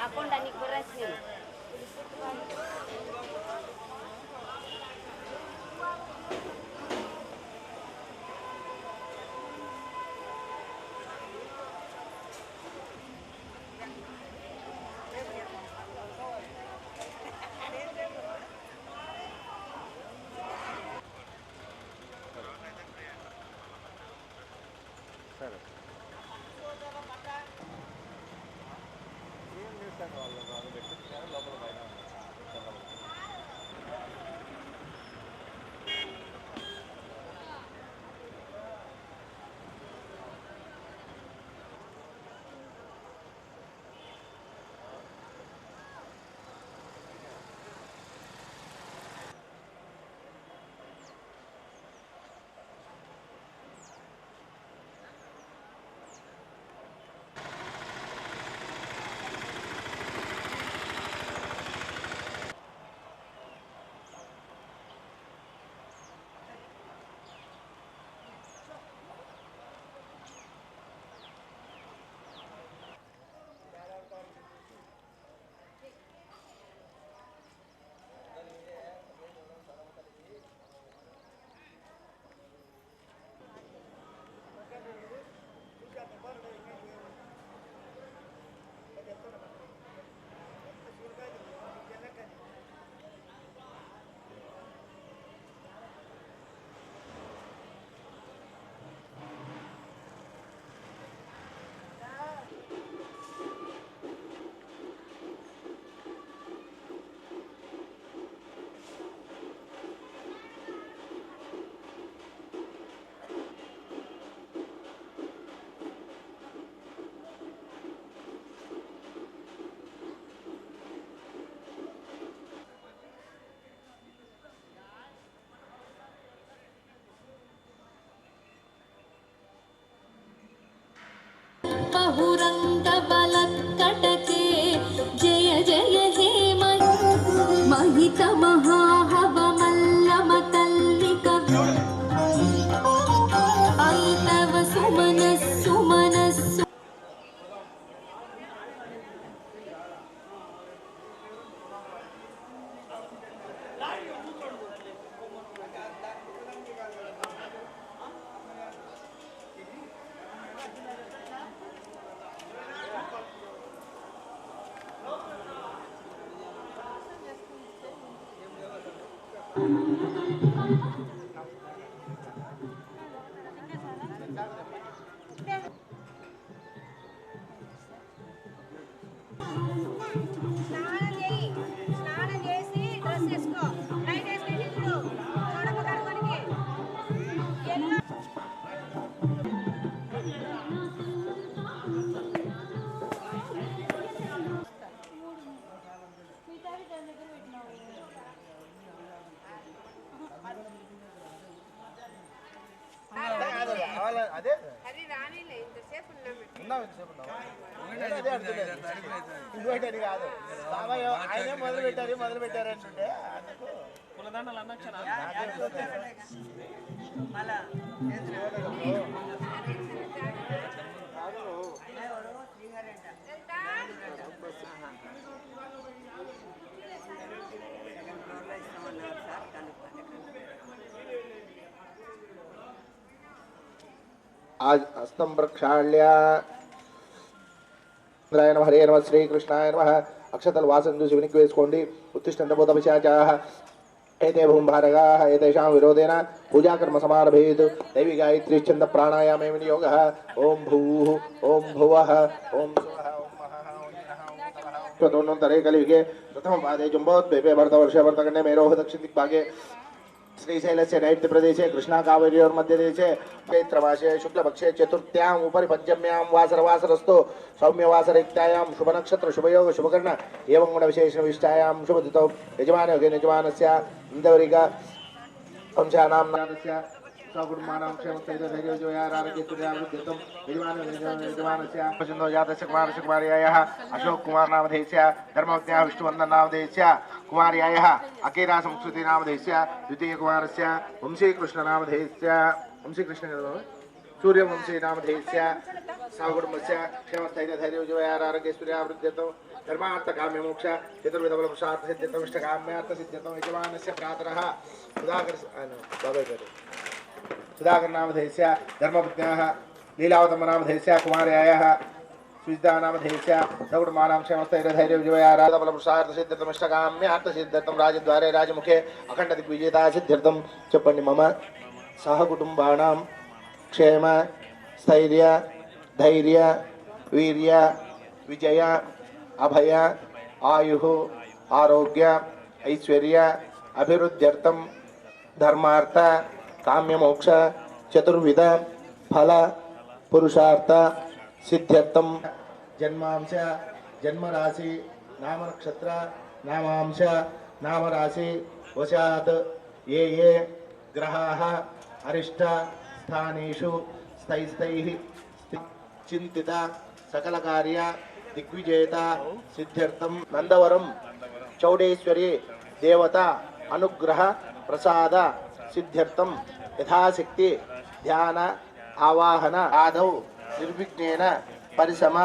Aku dah nik nikmati. बहुरबल పెట్టారు మొదలు పెట్టారు అంటుంటే అందుకు కులదండలు అన్నక్షణ आज हस्तं प्रक्षाल्य ఇంద్రాయ నమ హరే నమ శ్రీకృష్ణాయ నమ అక్షతలు వాసన చూసి వెనక్కి వేసుకోండి ఉత్తిష్టంత భూత పిశాచాః ఏతే భూంభారగాः ఏతేషాం విరోధేన పూజాకర్మ సమారభేత్ దైవి గాయత్రీ ఛంద ప్రాణాయామే వినియోగः ఓం భూః ఓం భువः ఓం సువः ఓం మహः ఓం జినः ఓం తపः ఓం त्वतोन्नन्तरे कलियुगे प्रथमपादे जम्बोद्वीपे भरतवर्षे भरतखण्डे मेरोः दक्षिणदिग्भागे श्रीशैलस्य नैऋत्यप्रदेशे कृष्णाकावेर्योर्मध्यदेशे चैत्रमासे शुक्लपक्षे चतुर्थ्याम् उपरि पञ्चम्यां वासरवासरस्तु सौम्यवासरयुक्तायां शुभनक्षत्र शुभयोग शुभकर्ण एवं गुणविशेषविष्टायां शुभदितौ यजमानयोगे यजमानस्य इन्दवरिग वंशानां नामस्य कुमार्यायाः अशोक कुमार नामधेयस्य धर्मवत्याः विष्णुवन्दन नामधेयस्य कुमार अकेरा संस्कृति नामधेयस्य द्वितीयकुमारस्य वंशीकृष्ण नामधेयस्य वंशीकृष्ण सूर्यवंशी नामधेयस्य सहकुटुम्बस्य क्षेमस्थैर्यधैर्यविजयारोग्यसूर्यावृद्ध्यतौ धर्मार्थकाम्यमोक्ष चतुर्विधबलपुरुषार्थसिद्ध्यतौ इष्टकाम्यार्थसिद्ध्यतौ यजमानस्य प्रातरः उदाकर्ष बाबा सुधाकरनामधेयस्या, धर्मपत्न्याः लीलावतम्बनामधेयस्या कुमार्यायाः, सुजितानामधेयस्या सगुटमानां श्रेमस्थैरधैर्यविजयाराधबलपुरुषार्थसिद्ध्यर्थमिष्टकाम्यार्थसिद्ध्यर्थं राजद्वारे राजमुखे अखण्डदिग्विजेता सिद्ध्यर्थं चपंडी मम सहकुटुम्बाणां क्षेम, स्थैर्य, धैर्य, वीर्य, विजय, अभय, आयु, आरोग्य, ऐश्वर्य अभिवृद्ध्यर्थम धर्मार्थ కామ్యమోక్ష చతుర్విధ ఫల పురుషార్థ సిద్ధ్యర్థం జన్మాంశ జన్మరాశి నామనక్షత్ర నామాంశ నామరాశి వశాత్ ఏ ఏ గ్రహా అరిష్ట స్థానేషు స్థైస్థై చింతిత సకల కార్య దిగ్విజేత సిద్ధ్యర్థం నందవరం చౌడేశ్వరి దేవత అనుగ్రహ ప్రసాద సిద్ధ్యర్థం. యథాశక్తి ధ్యాన ఆవాహన ఆదౌ నిర్విఘ్నేన పరిసమ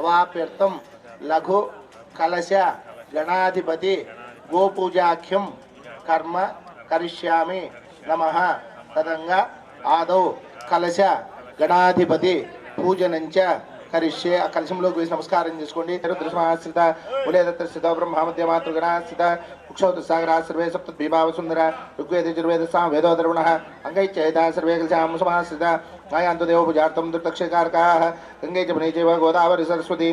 అవాప్యర్థం లఘు కలశ గణాధిపతి గోపూజాఖ్యం కర్మ కరిష్యామి నమ తదంగా ఆదౌ కలశ గణాధిపతి పూజనంచ కరిష్యే ఆ కలశంలోకి వేసి నమస్కారం చేసుకోండి. రుద్రశ్రమాశ్రిత ఉలేదత్ర స్థిత బ్రహ్మ మాతృగణాశ్రిత क्षौतसागरः सर्वे सप्तद्वीपावसुन्दरः ऋग्वेदयजुर्वेद सामवेदोदर्वणः अङ्गैश्चैतः सर्वे कलशां समाश्रितः गायान्तु देवोपजार्थं दुर्दक्षकारकाः गङ्गे च मुने चैव गोदावरी सरस्वती।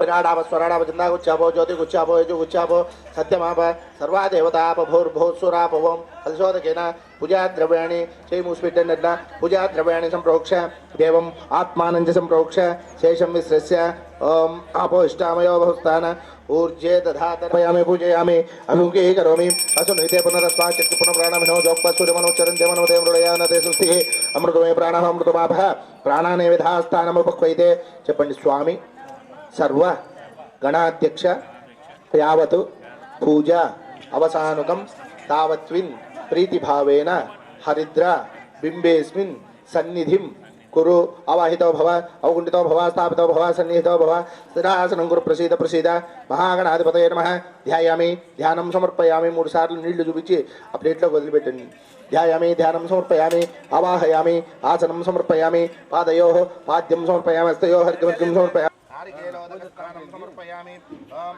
राडाव स्वराडाव चन्दागुच्छापो ज्योतिगुच्छापो यजुगुच्छापो सत्यमाप सर्वादेवतापभूर्भूत्सुरापवं हलशोदकेन पूजाद्रव्याणि चैमुष्पिटन्न पूजाद्रव्याणि सम्प्रोक्ष्य देवम् आत्मानं च सम्प्रोक्ष्य शेषं विसृज्य ॐ आपोष्टामयो बहुस्थान ऊर्जे దేవం ఆత్మానం చ సంప్రోక్ష శేషం విశ్రస్య ఓం ఆపో ఇష్టామయో బహుస్థాన ఊర్జే దధాతయామి పూజయామి అభిముఖీ కరోమి అసునైతే పునరస్మా సుస్థి అమృతమే ప్రాణ అమృతమాప ప్రాణానే విధాస్థానముపక్వైతే చెప్పండి స్వామి సర్వ గణాధ్యక్ష యావత్ పూజ అవసానుకం తావత్విన్ ప్రీతిభావేన హరిద్ర బింబేస్మిన్ సన్నిధిం కురు అవాహితో భవ అవగుంఠితో భవ స్థాపితో భవ సన్నిహితో భవ స్థిరాసనం కురు ప్రసీద ప్రసీద మహాగణాధిపతయ నమ ధ్యాయామి ధ్యానం సమర్పయామి మూడు సార్లు నీళ్లు చూపించి ఆ ప్లేట్లోకి వదిలిపెట్టండి ధ్యాయామి ధ్యానం సమర్పయామి అవాహయామి ఆసనం సమర్పయామి పాదయో పాద్యం సమర్పయామి హస్తయో హరికమర్గం సమర్పయామి నారికేలోదకస్థానం సమర్పయామి ఓం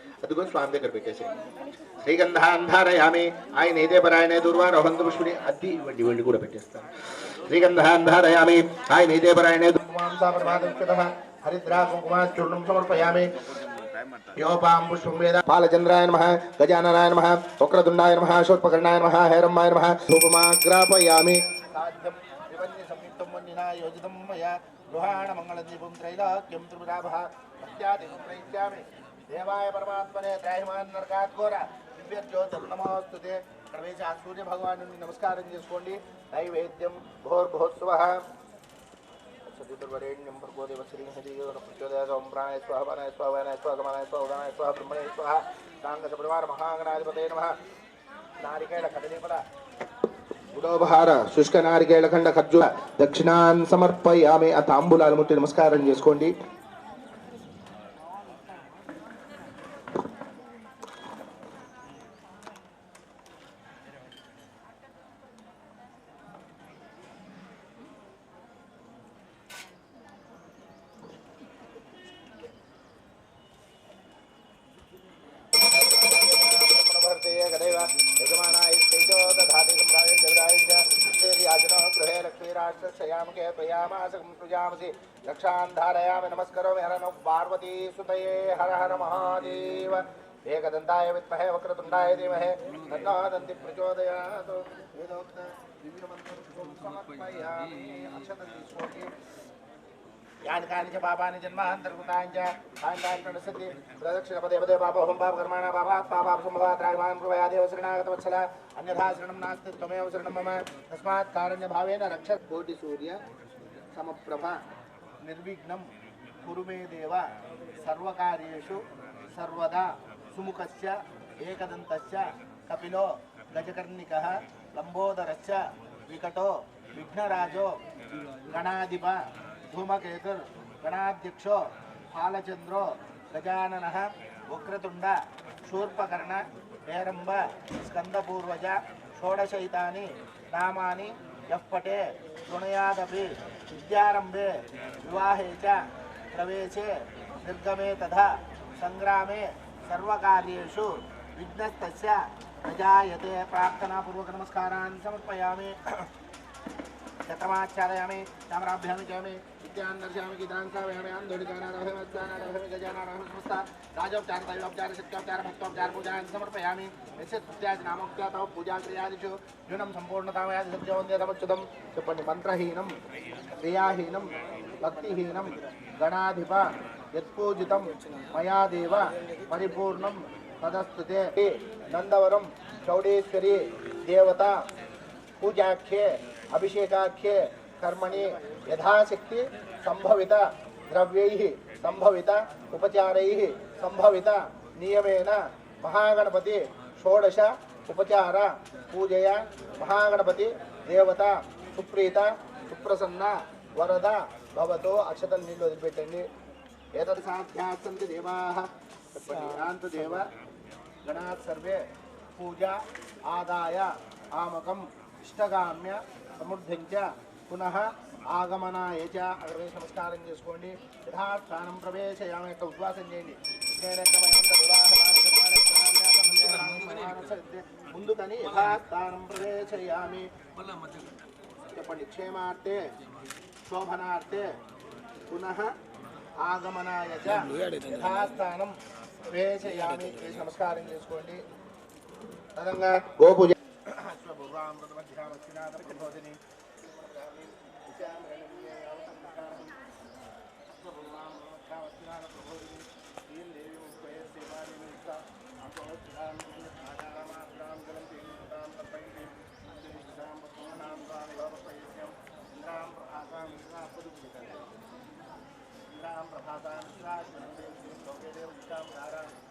अद स्वामी श्रीगंध अंधार परायण दुर्वार पुष्पी अति वी वीडियो श्रीगंध अंधार हरिद्रा कुंकुम चूर्ण समर्पयामी। पालचंद्राय नम गजानय नम वक्रदुंडा नम शोपकर्णा नम हैरम्मा नम धूपमाग्रापयामी। దేవాయ పరమాత్మనే త్రాహిమాన్ నరకాత్ ఘోర. దివ్యజ్యోతిర్ నమోస్తుతే ఆ సూర్య భగవాను నమస్కారం చేసుకోండి. నైవేద్యం భోర్భోత్సవ. సతిర్వరేణ్యం భర్గోదేవ దేవశ్రీ హరి ప్రచోదయ ఓం ప్రాణాయ స్వాహ పానాయ స్వాహ వనాయ స్వాహ గమనాయ స్వాహ ఉదానాయ స్వాహ బ్రహ్మణే స్వాహ. సాంగత పరివార మహాగణాధిపతే నమ. నారికేళ కదలీపల గుడోపహార శుష్క నారికేళ ఖండ ఖర్జుల దక్షిణాన్ సమర్పయామి. ఆ తాంబూలాలు ముట్టి నమస్కారం చేసుకోండి. शयामके से प्रजामसि रक्षान् धारयामि हर हरनौ पार्वती सुत हर हर महादेव। एकदन्ताय विद्महे वक्रतुण्डाय धीमहे तन्नो दन्ति प्रचोदयात्। वेदोक्त दिव्यमन्त्रं समर्पयामि యాని కాని పాపాని జన్మాంతర్కృతాని చ ప్రదక్షిణ పదే పదే పాపహం పాప పాపాత్ పాపాప సంభవాత్రాగమాన్ కృపయాదేవ శరణాగత అన్యథా శరణం నాస్తి త్వమేవ శరణం మమ తస్మాత్ కారణ్య భావేన రక్ష కోటి సూర్య సమప్రభ నిర్విఘ్నం కురు మే దేవ సర్వకార్యేషు సర్వదా సుముఖస్య ఏకదంతస్య కపిలో గజకర్ణిక లంబోదరశ్చ వికటో విఘ్నరాజో గణాధిప धूमकेतुर गणाध्यक्ष फालचंद्रो गजानन, वक्रतुंड, शूर्पकर्ण पेरंब स्कंदपूर्वज, षोडशैतानि नामा यः पटे तृणयादपि विद्यारम्भे, विवाहे च, प्रवेशे, निर्गमे तथा संग्रा सर्वकार्येषु विघ्न न जायते प्रार्थनापूर्वकनमस्कारान् समर्पयामी। दत्तमाचारयामि ताम्राभ्यामि चयामि विद्यान् दर्शयामि गीतान् श्रावयामि आन्दोलितानारभे राजोपचार दैवोपचार शक्योपचार भक्तोपचार पूजान् समर्पयामि नामोक्त्या तव पूजाक्रियादिषु न्यूनं सम्पूर्णतामयादि मन्त्रहीनं क्रियाहीनं भक्तिहीनं, गणाधिप, यत्पूजितं, मया देव, परिपूर्णं, तदस्तुते, नन्दवरं, चौडेश्वरी, देवता, पूजाख्ये అభిషేకాఖ్యే కర్మణి యథాశక్తి సంభవిత ద్రవ్యై సంభవిత ఉపచారై సంభవిత నియమేన మహాగణపతి షోడశ ఉపచార పూజయ మహాగణపతి దేవత సుప్రీత సుప్రసన్న వరద భవతో అక్షతలు నీళ్ళు వదిలిపెట్టండి ఏతత్ సాధ్యాసంతి దేవాః చెప్పండి దేవ గణాత్ సర్వే పూజ ఆదాయ ఆమకం ఇష్టగామ్య సమృద్ధించ పునః ఆగమనాయ చ అక్కడ నమస్కారం చేసుకోండి. యథాస్థానం ప్రవేశయామ యొక్క ఉద్వాసం చేయండి. విఘ్నేనకమయంత వివాహ కార్యక్రమాల ముందుకని యథాస్థానం ప్రవేశయామి. చెప్పండి. క్షేమార్థే శోభనార్థే పునః ఆగమనాయ యథాస్థానం ప్రవేశయామి. నమస్కారం చేసుకోండి. తదంగా గోపూజ పూర్వామృతమధ్యామచ్చినాథోదిని ఇంద్రాం ప్రభాతాం ఇంద్రాం ప్రభాతాం ఇంద్రాం ప్రభాతాం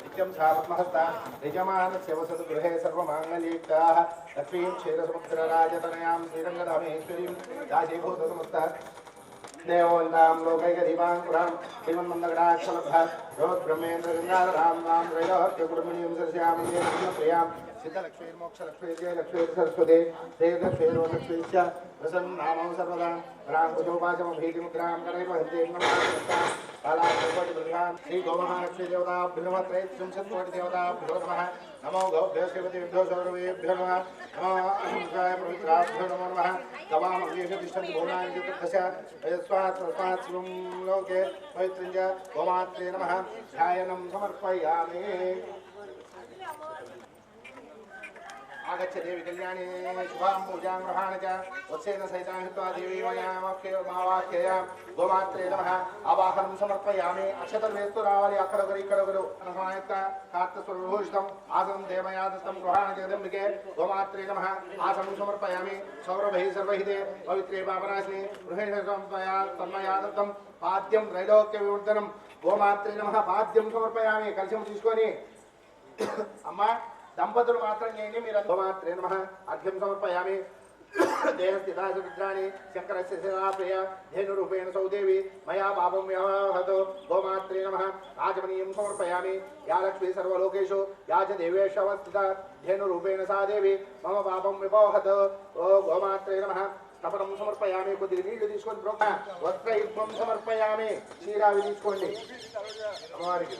नित्यं सापद्महस्ता निजमानस्य वसतु गृहे सर्वमाङ्गल्ययुक्ताः लक्ष्मीं क्षीरसमुद्रराजतनयां श्रीरङ्गधामेश्वरीं राजीभूतसमस्तः। देवोल्लां लोकैकदीपाङ्कुरां श्रीमन्मन्दगणाक्षलभ्य रोद्ब्रह्मेन्द्र नां त्रयोक्यकुटुम्बिणीं सरस्यामङ्गेप्रियाँ सिद्धलक्ष्मीर्मोक्षलक्ष्मीर्जे लक्ष्मीर्सरस्वते श्रीलक्ष्मीर्वलक्ष्मीश्च प्रसन्नामं सर्वदा। राङ्कुशोपाशमभीतिमुद्रां करैव క్షీరసముద్రరాజతనయాం శ్రీరంగధామేశ్వరీం దాసీభూతసముక్త దేవోందాం లోకైకదీపాంకురాం శ్రీమన్మందగడాక్షలభ రోద్బ్రహ్మేంద్ర నమో గౌభ్యో శ్రీమతిభ్యో సౌరవేభ్యో నమో దశ స్వాత్ స్వాత్ శివం లోకే పవిత్రంజ గోమాత్రే నమ ధ్యాయనం సమర్పయామి आगच्छ देवी कल्याणी शुभां पूजां गृहाण च वत्सेन सहितां हित्वा देवी మయామావాక్యయ గోమాత్రే నమః ఆవాహనం సమర్పయామి అక్షతలు వేస్తూ రావాలి అక్కడొకరు ఇక్కడొకరు అనసమాయత్త కార్తస్వరభూషితం ఆసనం దేవయాదత్తం గృహాణ జగదంబికే గోమాత్రే నమః ఆసనం సమర్పయామి సౌరభై సర్వహితే పవిత్రే పాపనాశిని గృహేణ సమర్పయా తన్మయాదత్తం పాద్యం త్రైలోక్య వివర్ధనం గోమాత్రే నమః పాద్యం సమర్పయామి కలిసి తీసుకొని అమ్మా దంపతులు మాత్రం చేయండి మీరు మాత్రే నమ అర్ఘ్యం సమర్పయామి దేహస్థితాశ విద్రాణి శంకరస్య శిలాప్రియ ధేనురూపేణ సౌదేవి మయా పాపం వ్యవహతో గోమాత్రే నమ రాజమనీయం సమర్పయామి యా లక్ష్మీ సర్వలోకేషు యా చ దేవేశవస్థిత ధేనురూపేణ సా దేవి మమ పాపం విపోహత ఓ గోమాత్రే నమ తపనం సమర్పయామి కొద్దిగా నీళ్ళు తీసుకొని బ్రోక వస్త్రయుగ్మం సమర్పయామి క్షీరావి తీసుకోండి అమ్మవారికి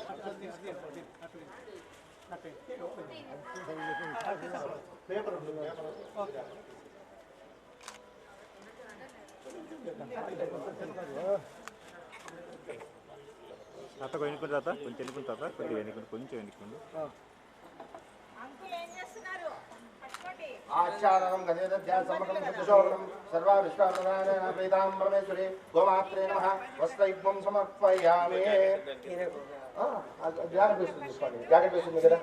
తాత వెనుకుంటు తాత? కొంచెం వెనుకుంటు తాత? కొద్దిగా వెనుకుంటు కొంచెం వెనుకుంటు అంకుల్ ఆచారణం గజేద్యాసమకలం శుద్ధశోభనం సర్వా విశ్వాసనారాయణ ప్రీతాం పరమేశ్వరి గోమాత్రే నమ. వస్త్రయుగ్మం సమర్పయామి. జాకెట్ వేసుకుని చూసుకోండి జాకెట్ వేసుకుంది కదా.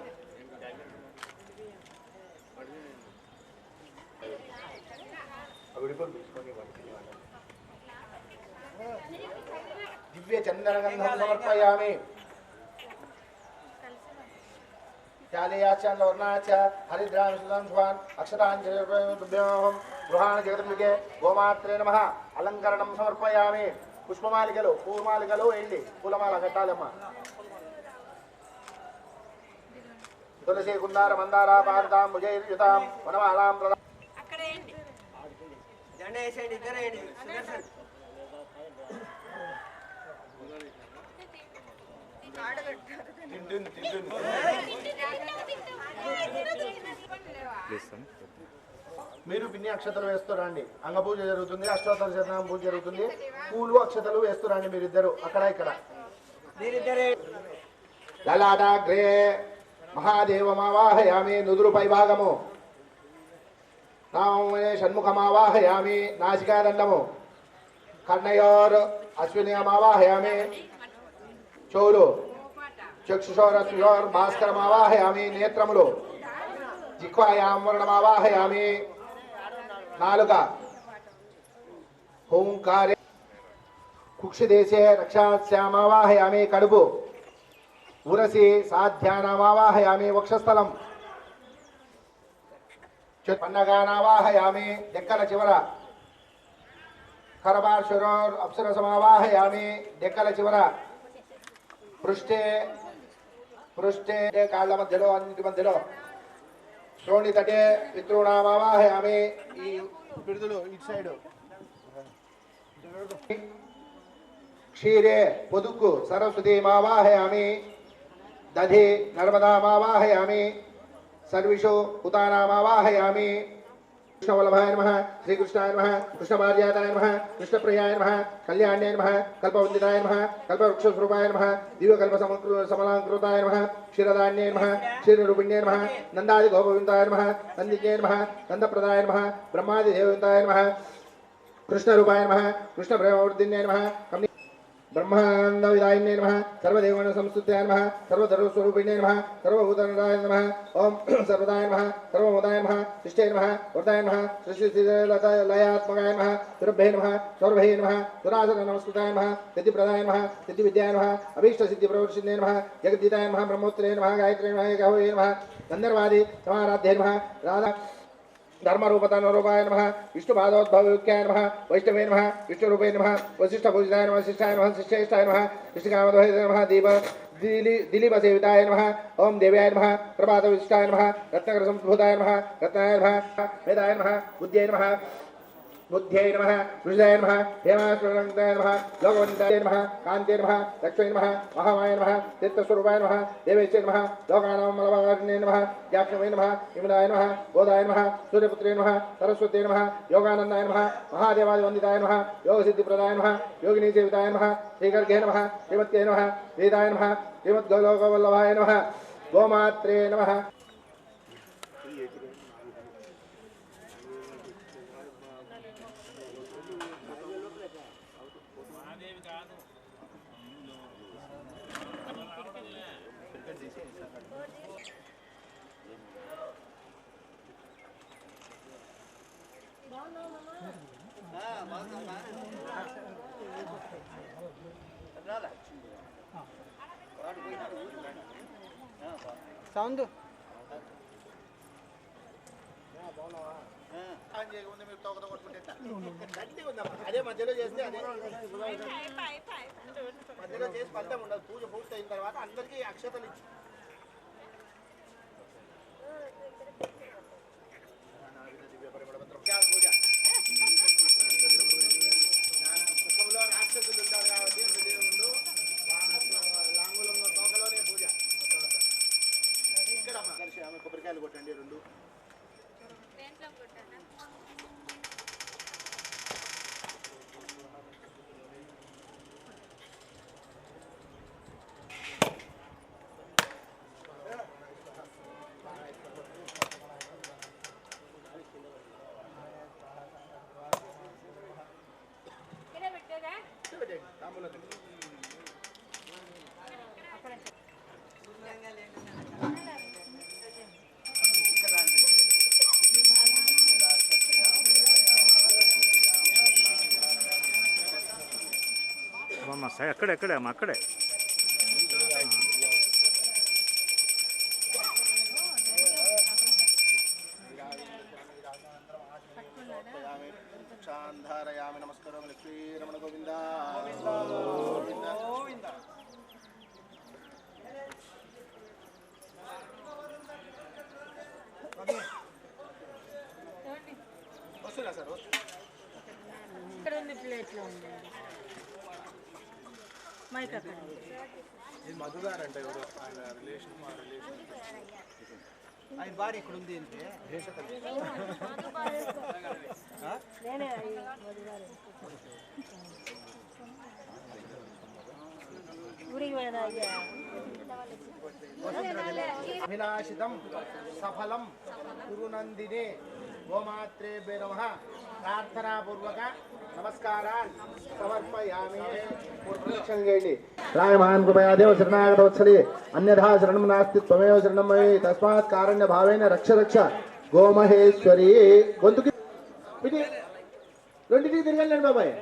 దివ్య చందనగంధం సమర్పయామి చాలయాచాన్ వర్ణాచ హరిద్రాం సుధం స్వాన్ అక్షతాంజలిభ్యోహం గృహాణ జగదంబికే గోమాత్రే నమ అలంకరణం సమర్పయామి. పుష్పమాలికలు పూలమాలికలు వేయండి పూలమాల కట్టాలమ్మా. తులసి కుందార మందార పారతాం భుజయుతాం వనమాలాం ప్రదా అక్కడ ఏంటి? చేస్తాను మీరు పిన్ని అక్షతలు వేస్తురండి అంగ పూజ జరుగుతుంది అష్టోత్తర శతనామ పూజ జరుగుతుంది. పూలు అక్షతలు వేస్తురండి మీరిద్దరు. అక్కడ ఇక్కడ. లలాటాగ్రే. మహాదేవమావాహయామి నుదురు పైభాగము. నామే షణ్ముఖమావాహయామి నాసికాదండము కర్ణయోర్ అశ్వినియమావాహయామి. చోలు చక్షుషోరశ్వర్ భాస్కరమావాహయామి నేత్రములు. జిహ్వాయామరణమావాహయామి నాలుక. హోంకారే కుక్షిదేశే రక్షాశ్యామావాహయామి కడుపు. ఉరసి సాధ్యానామావాహయామి వక్షస్థలం పన్నగానావాహయామి డెక్కల చివర కరబార్షురోర్ అప్సరసమావాహయామి డెక్కల చివర పృష్ఠే పృష్ఠే కాళ్ళ మధ్యలో అన్నిటి మధ్యలో శ్రోణి తటే పితృణామావాహయామి ఈ పిడుదలు ఇటు సైడు క్షీరే పొదుక్కు సరస్వతి మావాహయామి दधे नर्मदामावाहयामि। सर्विषु उतानामावाहयामि। कृष्णवल्लभाय नमः, श्रीकृष्णाय नमः कृष्णभार्यादाय नमः, कृष्णप्रियाय नमः, कल्याण्याय नमः, कल्पवन्दिताय नमः, कल्पवृक्षस्वरूपाय नमः, दिव्यकल्पसमकृ समलाङ्कृताय नमः क्षीरदान्ये नमः क्षीररूपिण्ये नमः नन्दादिगोपविन्दाय नमः नन्दिज्ञे नमः, नन्दप्रदाय नमः ब्रह्मादिदेवविन्दाय नमः, कृष्णरूपाय नमः कृष्णप्रेमवर्धिन्ये नमः कमनि ब्रह्मानन्दविदायिन्ये नमः सर्वदेवगणसंस्तुत्याय नमः सर्वधर्मस्वरूपिण्ये नमः, सर्वभूतनराय नमः ॐ सर्वदाय नमः, सर्वमोदाय नमः शिष्टे नमः वर्धाय नमः सृष्टिलयात्मकाय नमः, सुरभ्ये नमः, सौरभ्ये नमः, सुरासन नमस्कृताय नमः, सिद्धिप्रदाय नमः, सिद्धिविद्याय नमः नमः नमः नमः गायत्रे नमः नमः नमः, राधा धर्मरूपतनुरूपाय नमः विष्णुपादोद्भवयुक्त्याय नमः, वैष्णवे नमः, विष्णुरूपे नमः, वसिष्ठपूजिताय नमः, शिष्टाय नमः शिष्येष्ठाय नमः शिष्टकामध्वय नमः, दीप दिलीप दिलीपसेविताय नमः ओम देव्याय नमः, प्रभातविशिष्टाय नमः रत्नकरसंभूताय नमः, रत्नाय नमः, वेदाय नमः बुद्ध्यै नमः। बुद्ध्यै नमः वृषाय नमः हेमाश्वरङ्गाय नमः, लोकवन्दाय नमः कान्ते नमः लक्ष्मै नमः, महामाय नमः, तीर्थस्वरूपाय नमः देवेशे नमः, लोकानां मलवारिणे नमः याक्षवे नमः विमलाय नमः, बोधाय नमः, सूर्यपुत्रे नमः, सरस्वते नमः, योगानन्दाय नमः महादेवादिवन्दिताय नमः, योगसिद्धिप्रदाय नमः योगिनीसेविताय नमः, श्रीगर्गे नमः, श्रीमत्ये नमः, वेदाय नमः, श्रीमद्गोलोकवल्लभाय नमः, गोमात्रे नमः। సౌండ్ అదే మధ్యలో చేస్తే అదే మధ్యలో చేసి ఫలితం ఉండదు పూజ పూర్తి అయిన తర్వాత అందరికీ అక్షతలు ఇచ్చి साहेब अकडे अकडे माकडे ఇది మధు గారు అంటే ఎవరు? ఆయన రిలేషన్ మా రిలేషన్ ఆయన భార్య ఇక్కడ ఉంది అంటే అభిలాషితం సఫలం కురునందిని గోమాత్రే నమ. ప్రార్థనాపూర్వక నమస్కారాన్ని సమర్పయామి. ప్రదక్షిణ చేయండి రాయమాన్ కృపయా దేవ శరణాగత వత్సలి. అన్యథా శరణం నాస్తి త్వమేవ శరణం మయి. తస్మాత్ కారణ్య భావేన రక్ష రక్ష. గోమహేశ్వరి. గొంతుకి రెండింటికి తిరగండి బాబాయ్.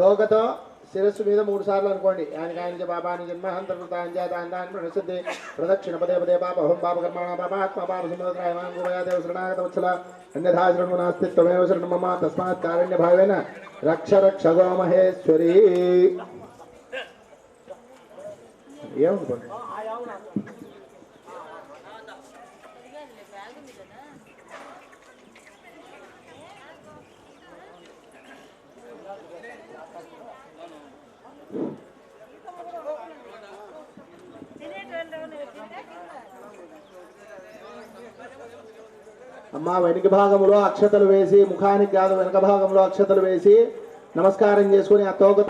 తోకతో శిరస్సు మీద మూడు సార్లు అనుకోండి. ఆయన ఆయన పాపాని జన్మ హంతృతాంజాతాన్ని ప్రణశుద్ధి ప్రదక్షిణ పదే పదే పాప హోం పాప కర్మాణ పాపాత్మ పాప సముద్రాయమాంగుమయాదేవ శరణాగత వత్సల అన్యథా శరణు నాస్తి మమ తస్మాత్ కారణ్య భావేన రక్ష రక్ష గోమహేశ్వరి. ఏమనుకోండి అమ్మ వెనుక భాగంలో అక్షతలు వేసి ముఖానికి కాదు వెనక భాగంలో అక్షతలు వేసి నమస్కారం చేసుకుని ఆ తోక